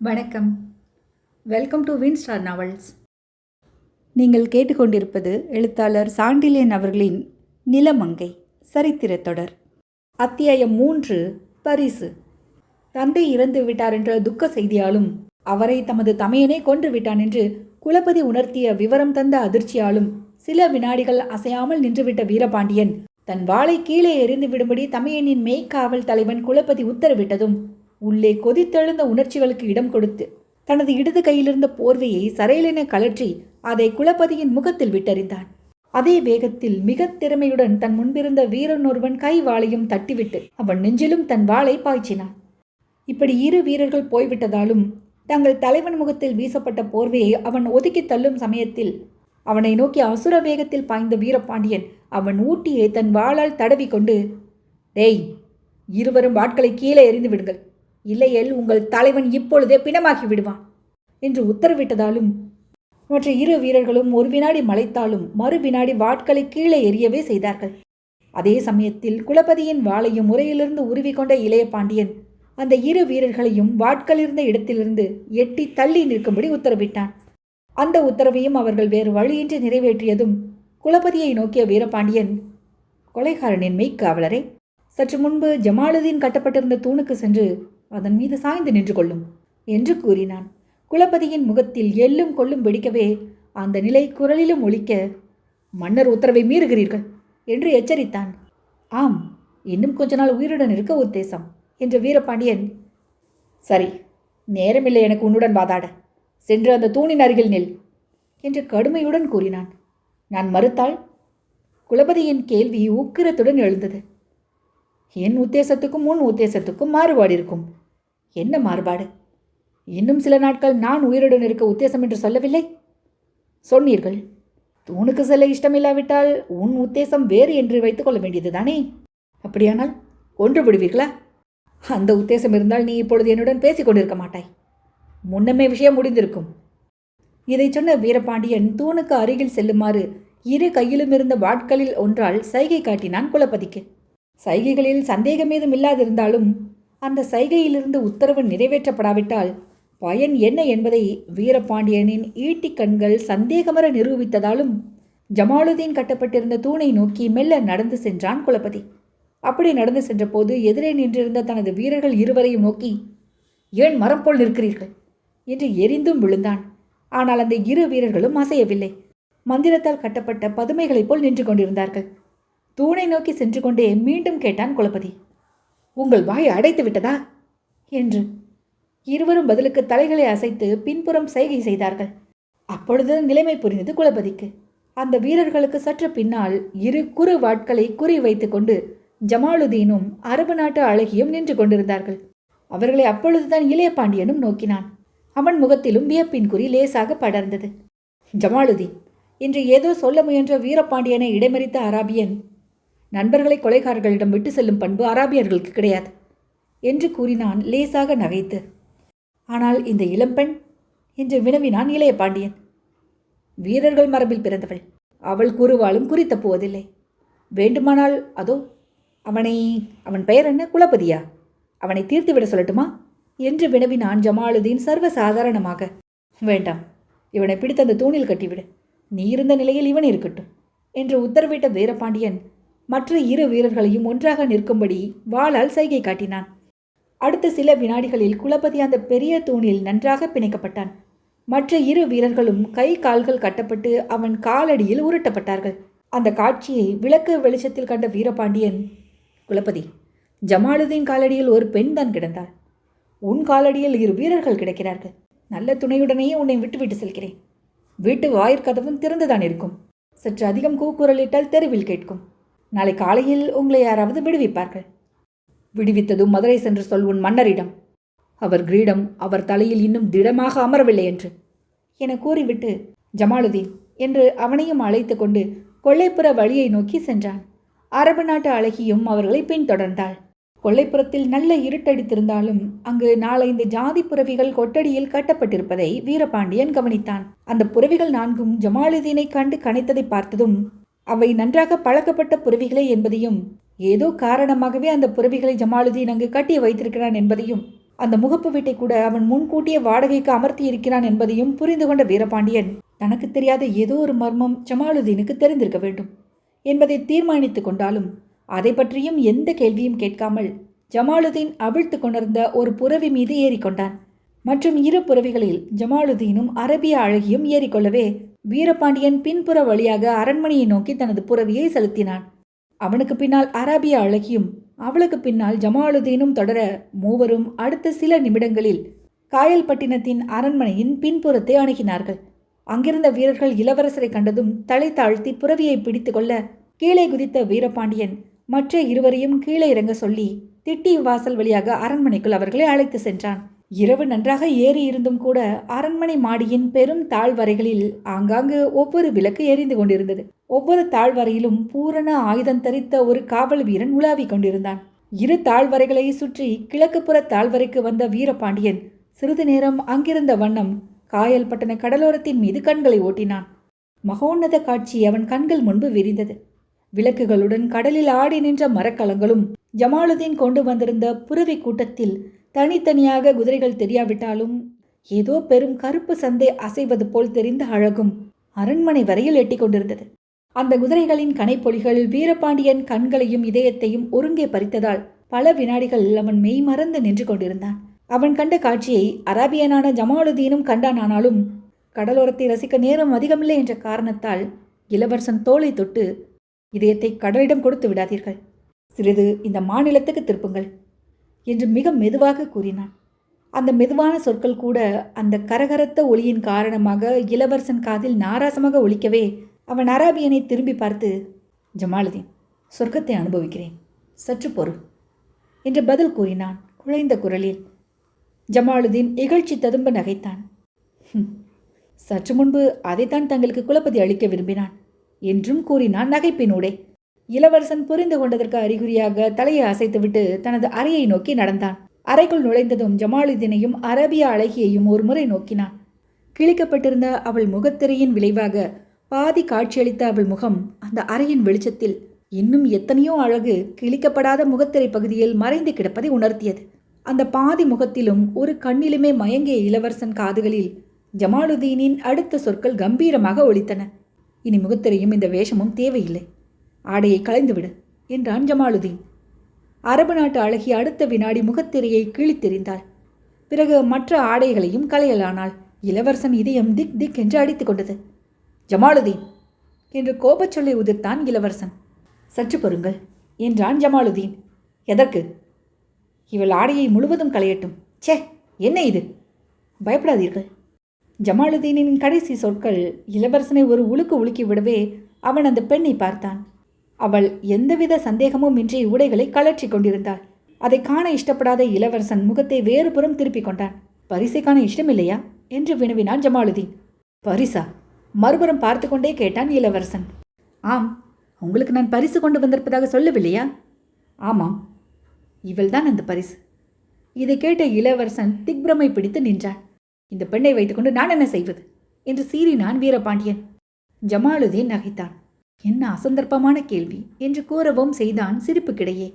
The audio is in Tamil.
வணக்கம். Welcome to Win Star novels நீங்கள் கேட்டுக்கொண்டிருப்பது எழுத்தாளர் சாண்டிலியன் அவர்களின் நிலமங்கை சரித்திர தொடர். அத்தியாயம் மூன்று பரிசு. தந்தை இறந்து விட்டார் என்ற துக்க செய்தியாலும் அவரை தமது தமையனே கொன்று விட்டான் என்று குலபதி உணர்த்திய விவரம் தந்த அதிர்ச்சியாலும் சில வினாடிகள் அசையாமல் நின்றுவிட்ட வீரபாண்டியன் தன் வாளை கீழே எறிந்து விடும்படி தமையனின் மெய்க்காவல் தலைவன் குலபதி உத்தரவிட்டதும் உள்ளே கொதித்தெழுந்த உணர்ச்சிகளுக்கு இடம் கொடுத்து தனது இடது கையிலிருந்த போர்வையை சரையலென கழற்றி அதை குலபதியின் முகத்தில் விட்டறிந்தான். அதே வேகத்தில் மிக திறமையுடன் தன் முன்பிருந்த வீரன் ஒருவன் கை வாளையும் தட்டிவிட்டு அவன் நெஞ்சிலும் தன் வாளை பாய்ச்சினான். இப்படி இரு வீரர்கள் போய்விட்டதாலும் தங்கள் தலைவன் முகத்தில் வீசப்பட்ட போர்வையை அவன் ஒதுக்கி தள்ளும் சமயத்தில் அவனை நோக்கி அசுர வேகத்தில் பாய்ந்த வீரபாண்டியன் அவன் ஊட்டியை தன் வாளால் தடவி கொண்டு டேய் இருவரும் வாட்களை கீழே எறிந்து விடுங்கள். இல்லையேல் உங்கள் தலைவன் இப்பொழுதே பிணமாகி விடுவான் என்று உத்தரவிட்டதாலும் மற்ற இரு வீரர்களும் ஒரு வினாடி மலைத்தாலும் மறு வினாடி வாட்களை கீழே எரியவே செய்தார்கள். அதே சமயத்தில் குலபதியின் வாளையும் முறையிலிருந்து உருவிக்கொண்ட இளைய பாண்டியன் அந்த இரு வீரர்களையும் வாட்களிருந்த இடத்திலிருந்து எட்டி தள்ளி நிற்கும்படி உத்தரவிட்டான். அந்த உத்தரவையும் அவர்கள் வேறு வழியின்றி நிறைவேற்றியதும் குலபதியை நோக்கிய வீரபாண்டியன் கொலைகாரனின் மெய்க்காவலரே சற்று முன்பு ஜமாலுதீன் கட்டப்பட்டிருந்த தூணுக்கு சென்று அதன் மீது சாய்ந்து நின்று கொள்ளும் என்று கூறினான். குலபதியின் முகத்தில் எள்ளும் கொள்ளும் வெடிக்கவே அந்த நிலை குரலிலும் ஒழிக்க மன்னர் உத்தரவை மீறுகிறீர்கள் என்று எச்சரித்தான். ஆம் இன்னும் கொஞ்ச நாள் உயிருடன் இருக்க உத்தேசம் என்ற வீரபாண்டியன் சரி நேரமில்லை எனக்கு உன்னுடன் வாதாட சென்று அந்த தூணின் அருகில் நில் என்று கடுமையுடன் கூறினான். நான் மறுத்தால்? குலபதியின் கேள்வி உக்கிரத்துடன் எழுந்தது. என் உத்தேசத்துக்கும் உன் உத்தேசத்துக்கும் மாறுபாடு இருக்கும் என்ன மாறுபாடு? இன்னும் சில நாட்கள் நான் உயிருடன் இருக்க உத்தேசம் என்று சொல்லவில்லை? சொன்னீர்கள். தூணுக்கு செல்ல இஷ்டமில்லாவிட்டால் உன் உத்தேசம் வேறு என்று வைத்துக்கொள்ள வேண்டியதுதானே அப்படியானால் ஒன்று விடுவீர்களா? அந்த உத்தேசம் இருந்தால் நீ இப்பொழுது என்னுடன் பேசிக் கொண்டிருக்க மாட்டாய். முன்னமே விஷயம் முடிந்திருக்கும். இதை சொன்ன வீரபாண்டியன் தூணுக்கு அருகில் செல்லுமாறு இரு கையிலும் இருந்த வாட்களில் ஒன்றால் சைகை காட்டினான் குலப்பதிக்கு. சைகைகளில் சந்தேகம் ஏதும் இல்லாதிருந்தாலும் அந்த சைகையிலிருந்து உத்தரவு நிறைவேற்றப்படாவிட்டால் பயன் என்ன என்பதை வீரபாண்டியனின் ஈட்டிக் கண்கள் சந்தேகமர நிரூபித்ததாலும் ஜமாலுதீன் கட்டப்பட்டிருந்த தூணை நோக்கி மெல்ல நடந்து சென்றான் குலபதி. அப்படி நடந்து சென்றபோது எதிரே நின்றிருந்த தனது வீரர்கள் இருவரையும் நோக்கி ஏன் மரம் போல் நிற்கிறீர்கள்? என்று எரிந்தும் விழுந்தான். ஆனால் அந்த இரு வீரர்களும் அசையவில்லை. மந்திரத்தால் கட்டப்பட்ட பதுமைகளைப் போல் நின்று கொண்டிருந்தார்கள். தூணை நோக்கி சென்று கொண்டே மீண்டும் கேட்டான் குலபதி. உங்கள் வாய் அடைத்து விட்டதா? என்று. இருவரும் பதிலுக்கு தலைகளை அசைத்து பின்புறம் சைகை செய்தார்கள். அப்பொழுது நிலைமை புரிந்தது குலபதிக்கு. அந்த வீரர்களுக்கு சற்று பின்னால் இரு குறு வாட்களை குறி வைத்துக்கொண்டு ஜமாலுதீனும் அரபு நாட்டு அழகியும் நின்று கொண்டிருந்தார்கள். அவர்களை அப்பொழுதுதான் இளைய பாண்டியனும் நோக்கினான். அவன் முகத்திலும் வியப்பின் குறி லேசாக படர்ந்தது. ஜமாலுதீன் இன்று ஏதோ சொல்ல முயன்ற வீரபாண்டியனை இடைமறித்த அராபியன் நண்பர்களை கொலைகாரர்களிடம் விட்டு செல்லும் பண்பு அராபியர்களுக்கு கிடையாது என்று கூறினான் லேசாக நகைத்து. ஆனால் இந்த இளம்பெண் என்று வினவினான் இளைய பாண்டியன். வீரர்கள் மரபில் பிறந்தவள். அவள் கூறுவாளும் குறித்த போவதில்லை. வேண்டுமானால் அதோ அவனை அவன் பெயர் என்ன குலபதியா? அவனை தீர்த்துவிட சொல்லட்டுமா? என்று வினவினான் ஜமாலுதீன் சர்வ சாதாரணமாக வேண்டாம். இவனை பிடித்து அந்த தூணில் கட்டிவிடு. நீ இருந்த நிலையில் இவன் இருக்கட்டும் என்று உத்தரவிட்ட வீரபாண்டியன் மற்ற இரு வீரர்களையும் ஒன்றாக நிற்கும்படி வாளால் சைகை காட்டினான். அடுத்த சில வினாடிகளில் குலபதி அந்த பெரிய தூணில் நன்றாக பிணைக்கப்பட்டான். மற்ற இரு வீரர்களும் கை கால்கள் கட்டப்பட்டு அவன் காலடியில் உருட்டப்பட்டார்கள். அந்த காட்சியை விளக்கு வெளிச்சத்தில் கண்ட வீரபாண்டியன் குலபதி ஜமாலுதீன் காலடியில் ஒரு பெண் தான் கிடந்தாள். உன் காலடியில் இரு வீரர்கள் கிடைக்கிறார்கள். நல்ல துணையுடனேயே உன்னை விட்டுவிட்டு செல்கிறேன். வீட்டு வாயிற்கதவும் திறந்துதான் இருக்கும். சற்று அதிகம் கூக்குரலிட்டால் தெருவில் கேட்கும். நாளை காலையில் உங்களை யாராவது விடுவிப்பார்கள். விடுவித்ததும் மதுரை சென்று சொல் உன் மன்னரிடம். அவர் கிரீடம் அவர் தலையில் இன்னும் திடமாக அமரவில்லை என்று. என கூறிவிட்டு ஜமாலுதீன் என்று அவனையும் அழைத்து கொண்டு கொள்ளைப்புற வழியை நோக்கி சென்றான். அரபு நாட்டு அழகியும் அவர்களை பின்தொடர்ந்தாள். கொள்ளைப்புறத்தில் நல்ல இருட்டடித்திருந்தாலும் அங்கு நாலந்து ஜாதி புறவிகள் கொட்டடியில் கட்டப்பட்டிருப்பதை வீரபாண்டியன் கவனித்தான். அந்த புறவிகள் நான்கும் ஜமாலுதீனை கண்டு கனைத்ததை பார்த்ததும் அவை நன்றாக பழக்கப்பட்ட புறவிகளே என்பதையும் ஏதோ காரணமாகவே அந்த புறவிகளை ஜமாலுதீன் அங்கு கட்டி வைத்திருக்கிறான் என்பதையும் அந்த முகப்பு வீட்டை கூட அவன் முன்கூட்டியே வாடகைக்கு அமர்த்தி இருக்கிறான் என்பதையும் புரிந்து கொண்ட வீரபாண்டியன் தனக்கு தெரியாத ஏதோ ஒரு மர்மம் ஜமாலுதீனுக்கு தெரிந்திருக்க வேண்டும் என்பதை தீர்மானித்து கொண்டாலும் அதை பற்றியும் எந்த கேள்வியும் கேட்காமல் ஜமாலுதீன் அவிழ்த்து கொண்டிருந்த ஒரு புறவி மீது ஏறிக்கொண்டான். மற்றும் இரு புறவிகளில் ஜமாலுதீனும் அரபிய அழகியும் ஏறிக்கொள்ளவே வீரபாண்டியன் பின்புற வழியாக அரண்மனையை நோக்கி தனது புறவியை செலுத்தினான். அவனுக்கு பின்னால் அராபிய அழகியும் அவளுக்கு பின்னால் ஜமாலுதீனும் தொடர மூவரும் அடுத்த சில நிமிடங்களில் காயல்பட்டினத்தின் அரண்மனையின் பின்புறத்தை அணுகினார்கள். அங்கிருந்த வீரர்கள் இளவரசரை கண்டதும் தலை தாழ்த்தி புறவியை பிடித்து கொள்ள கீழே குதித்த வீரபாண்டியன் மற்ற இருவரையும் கீழே இறங்க சொல்லி திட்டி வாசல் வழியாக அரண்மனைக்குள் அவர்களை அழைத்து சென்றான். இரவு நன்றாக ஏறி இருந்தும் கூட அரண்மனை மாடியின் பெரும் தாழ்வறைகளில் ஆங்காங்கு ஒவ்வொரு விளக்கு எரிந்து கொண்டிருந்தது. ஒவ்வொரு தாழ்வறையிலும் பூரண ஆயுதம் தரித்த ஒரு காவல் வீரன் உலாவிக் கொண்டிருந்தான். இரு தாழ்வறைகளை சுற்றி கிழக்குப்புற தாழ்வறைக்கு வந்த வீரபாண்டியன் சிறிது நேரம் அங்கிருந்த வண்ணம் காயல்பட்டண கடலோரத்தின் மீது கண்களை ஓட்டினான். மகோன்னத காட்சி அவன் கண்கள் முன்பு விரிந்தது. விளக்குகளுடன் கடலில் ஆடி நின்ற மரக்கலங்களும் ஜமாலுதீன் கொண்டு வந்திருந்த புறவி கூட்டத்தில் தனித்தனியாக குதிரைகள் தெரியாவிட்டாலும் ஏதோ பெரும் கருப்பு சந்தை அசைவது போல் தெரிந்த அழகும் அரண்மனை வரையில் எட்டிக் கொண்டிருந்தது. அந்த குதிரைகளின் கனைப்பொலிகள் வீரபாண்டியன் கண்களையும் இதயத்தையும் ஒருங்கே பறித்ததால் பல வினாடிகள் அவன் மெய் மறந்து நின்று கொண்டிருந்தான். அவன் கண்ட காட்சியை அராபியனான ஜமாலுதீனும் கண்டானானாலும் கடலோரத்தை ரசிக்க நேரம் அதிகமில்லை என்ற காரணத்தால் இளவரசன் தோலை தொட்டு இதயத்தை கடலிடம் கொடுத்து விடாதீர்கள். சிறிது இந்த மாநிலத்துக்கு திருப்புங்கள் என்று மிக மெதுவாக கூறினான். அந்த மெதுவான சொற்கள் கூட அந்த கரகரத்த ஒளியின் காரணமாக இளவரசன் காதில் நாராசமாக ஒழிக்கவே அவன் அராபியனை திரும்பி பார்த்து ஜமாலுதீன் சொர்க்கத்தை அனுபவிக்கிறேன். சற்று பொறு என்று பதில் கூறினான் குழைந்த குரலில். ஜமாலுதீன் இகழ்ச்சி ததும்ப நகைத்தான். சற்று முன்பு அதைத்தான் தங்களுக்கு குலப்பதி அளிக்க விரும்பினான் என்றும் கூறினான் நகைப்பினூடே இளவரசன் புரிந்து கொண்டதற்கு அறிகுறியாக தலையை அசைத்துவிட்டு தனது அறையை நோக்கி நடந்தான். அறைக்குள் நுழைந்ததும் ஜமாலுதீனையும் அரபிய அழகியையும் ஒரு முறை நோக்கினான். கிழிக்கப்பட்டிருந்த அவள் முகத்திரையின் விளைவாக பாதி காட்சியளித்த அவள் முகம் அந்த அறையின் வெளிச்சத்தில் இன்னும் எத்தனையோ அழகு கிழிக்கப்படாத முகத்திரை பகுதியில் மறைந்து கிடப்பதை உணர்த்தியது. அந்த பாதி முகத்திலும் ஒரு கண்ணிலுமே மயங்கிய இளவரசன் காதுகளில் ஜமாலுதீனின் அடுத்த சொற்கள் கம்பீரமாக ஒலித்தன. இனி முகத்திரையும் இந்த வேஷமும் தேவையில்லை. ஆடையை களைந்துவிடு என்றான் ஜமாலுதீன். அரபு நாட்டு அழகி அடுத்த வினாடி முகத்திரையை கிழித்தெறிந்தாள் பிறகு மற்ற ஆடைகளையும் களையலானாள். இளவரசன் இதயம் திக் திக் என்று அடித்து கொண்டது. ஜமாலுதீன்! என்று கோபச் சொல்லை உதிர்த்தான் இளவரசன். சற்று பொறுங்கள் என்றான் ஜமாலுதீன். எதற்கு? இவள் ஆடையை முழுவதும் களையட்டும். ச்சே என்ன இது? பயப்படாதீர்கள். ஜமாலுதீனின் கடைசி சொற்கள் இளவரசனை ஒரு உலுக்கு உலுக்கி விடவே அவன் அந்த பெண்ணை பார்த்தான். அவள் எந்தவித சந்தேகமும் இன்றி உடைகளை கலற்றி கொண்டிருந்தாள். அதை காண இஷ்டப்படாத இளவரசன் முகத்தை வேறுபுறம் திருப்பிக் கொண்டான். பரிசை காண இஷ்டமில்லையா? என்று வினவினான் ஜமாலுதீன். பரிசா? மறுபுறம் பார்த்து கொண்டே கேட்டான் இளவரசன். ஆம் உங்களுக்கு நான் பரிசு கொண்டு வந்திருப்பதாக சொல்லவில்லையா? ஆமாம் இவள்தான் அந்த பரிசு. இதை கேட்ட இளவரசன் திக்பிரமை பிடித்து நின்றான். இந்த பெண்ணை வைத்துக்கொண்டு நான் என்ன செய்வது? என்று சீறினான் வீரபாண்டியன். ஜமாலுதீன் நகைத்தான். என்ன அசந்தர்ப்பமான கேள்வி என்று கூறவும் செய்தான் சிரிப்புக்கிடையே.